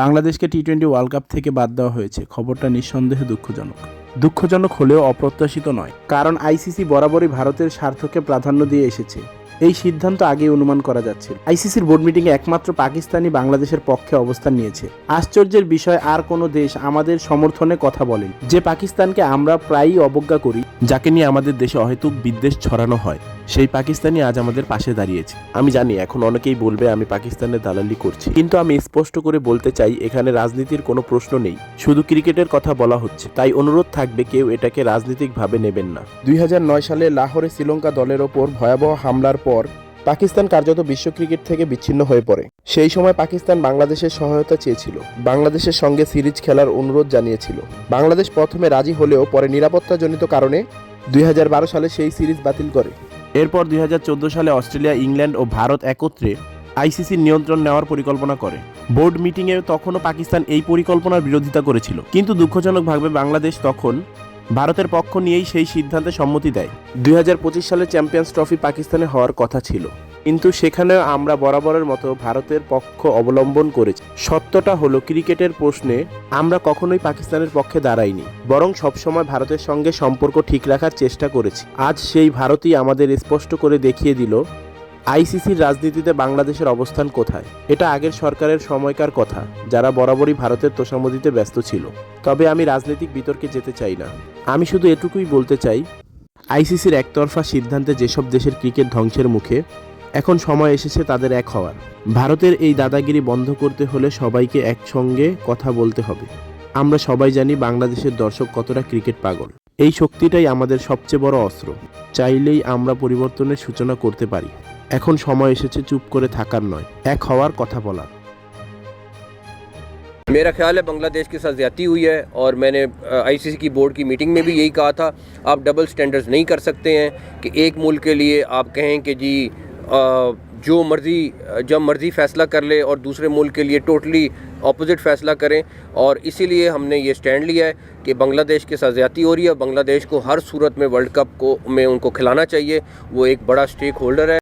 বাংলাদেশকে T twenty world cup থেকে বাদ দেওয়া হয়েছে। খবরটা নিঃসন্দেহে দুঃখজনক। দুঃখজনক হলেও অপ্রত্যাশিত নয়। কারণ আইসিসি বরাবরই ভারতের স্বার্থকে প্রাধান্য দিয়ে এসেছে। এই সিদ্ধান্ত আগেই অনুমান করা যাচ্ছে আইসিসির বোর্ড মিটিংয়ে একমাত্র পাকিস্তানি বাংলাদেশের পক্ষে অবস্থান নিয়েছে। আশ্চর্যের বিষয়, আর কোনো দেশ আমাদের সমর্থনে কথা বলেন। যে পাকিস্তানকে আমরা প্রায়ই অবজ্ঞা করি, যাকে নিয়ে আমাদের দেশে অহেতুক বিদ্বেষ ছড়ানো হয়, সেই পাকিস্তানি আজ আমাদের পাশে দাঁড়িয়েছে। আমি জানি, এখন অনেকেই বলবে, আমি পাকিস্তানের দালালি করছি। কিন্তু আমি স্পষ্ট করে বলতে চাই, এখানে রাজনীতির কোনো প্রশ্ন নেই। শুধু ক্রিকেটের কথা বলা হচ্ছে। তাই অনুরোধ থাকবে, কেউ এটাকে রাজনৈতিকভাবে নেবেন না। দুই হাজার নয় সালে লাহোরে শ্রীলঙ্কা দলের ওপর ভয়াবহ হামলার পর পাকিস্তান কার্যত বিশ্ব ক্রিকেট থেকে বিচ্ছিন্ন হয়ে পড়ে। সেই সময় পাকিস্তান বাংলাদেশের সহায়তা চেয়েছিল। বাংলাদেশের সঙ্গে সিরিজ খেলার অনুরোধ জানিয়েছিল। বাংলাদেশ প্রথমে রাজি হলেও পরে নিরাপত্তাজনিত কারণে দুই হাজার বারো সালে সেই সিরিজ বাতিল করে। এরপর দুই হাজার চোদ্দ সালে অস্ট্রেলিয়া, ইংল্যান্ড ও ভারত একত্রে আইসিসির নিয়ন্ত্রণ নেওয়ার পরিকল্পনা করে। বোর্ড মিটিংয়ে তখনও পাকিস্তান এই পরিকল্পনার বিরোধিতা করেছিল। কিন্তু দুঃখজনকভাবে বাংলাদেশ তখন ভারতের পক্ষ নিয়েই সেই সিদ্ধান্তে সম্মতি দেয়। দুই হাজার পঁচিশ সালে চ্যাম্পিয়ন্স ট্রফি পাকিস্তানে হওয়ার কথা ছিল। কিন্তু সেখানেও আমরা বরাবরের মতো ভারতের পক্ষ অবলম্বন করেছি। সত্যটা হলো, ক্রিকেটের প্রশ্নে আমরা কখনোই পাকিস্তানের পক্ষে দাঁড়াইনি। বরং সবসময় ভারতের সঙ্গে সম্পর্ক ঠিক রাখার চেষ্টা করেছি। আজ সেই ভারতই আমাদের স্পষ্ট করে দেখিয়ে দিল আইসিসির রাজনীতিতে বাংলাদেশের অবস্থান কোথায়? এটা আগের সরকারের সময়কার কথা, যারা বরাবরই ভারতের তোষামদিতে ব্যস্ত ছিল। তবে আমি রাজনৈতিক বিতর্কে যেতে চাই না। আমি শুধু এটুকুই বলতে চাই, আইসিসির একতরফা সিদ্ধান্তে যেসব দেশের ক্রিকেট ধ্বংসের মুখে, এখন সময় এসেছে তাদের এক হওয়ার। ভারতের এই দাদাগিরি বন্ধ করতে হলে সবাইকে একসঙ্গে কথা বলতে হবে। আমরা সবাই জানি বাংলাদেশের দর্শক কতটা ক্রিকেট পাগল। এই শক্তিটাই আমাদের সবচেয়ে বড় অস্ত্র। চাইলেই আমরা পরিবর্তনের সূচনা করতে পারি। এখন সময় এসেছে চুপ করে থাকার নয় এক হওয়ার কথা বলার मेरा ख्याल है बांग्लादेश के साथ ज़्यादती हुई है और मैंने आईसीसी की बोर्ड की मीटिंग में भी यही कहा था आप डबल स्टैंडर्ड्स नहीं कर सकते हैं कि एक मुल्क के लिए आप कहें कि जी अ, जो मर्ज़ी जब मर्ज़ी फ़ैसला कर ले और दूसरे मुल्क के लिए टोटली अपोजिट फ़ैसला करें और इसीलिए हमने ये स्टैंड लिया है कि बांग्लादेश के साथ ज़्यादती हो रही है बांग्लादेश को हर सूरत में वर्ल्ड कप को में उनको खिलाना चाहिए वो एक बड़ा स्टेक होल्डर है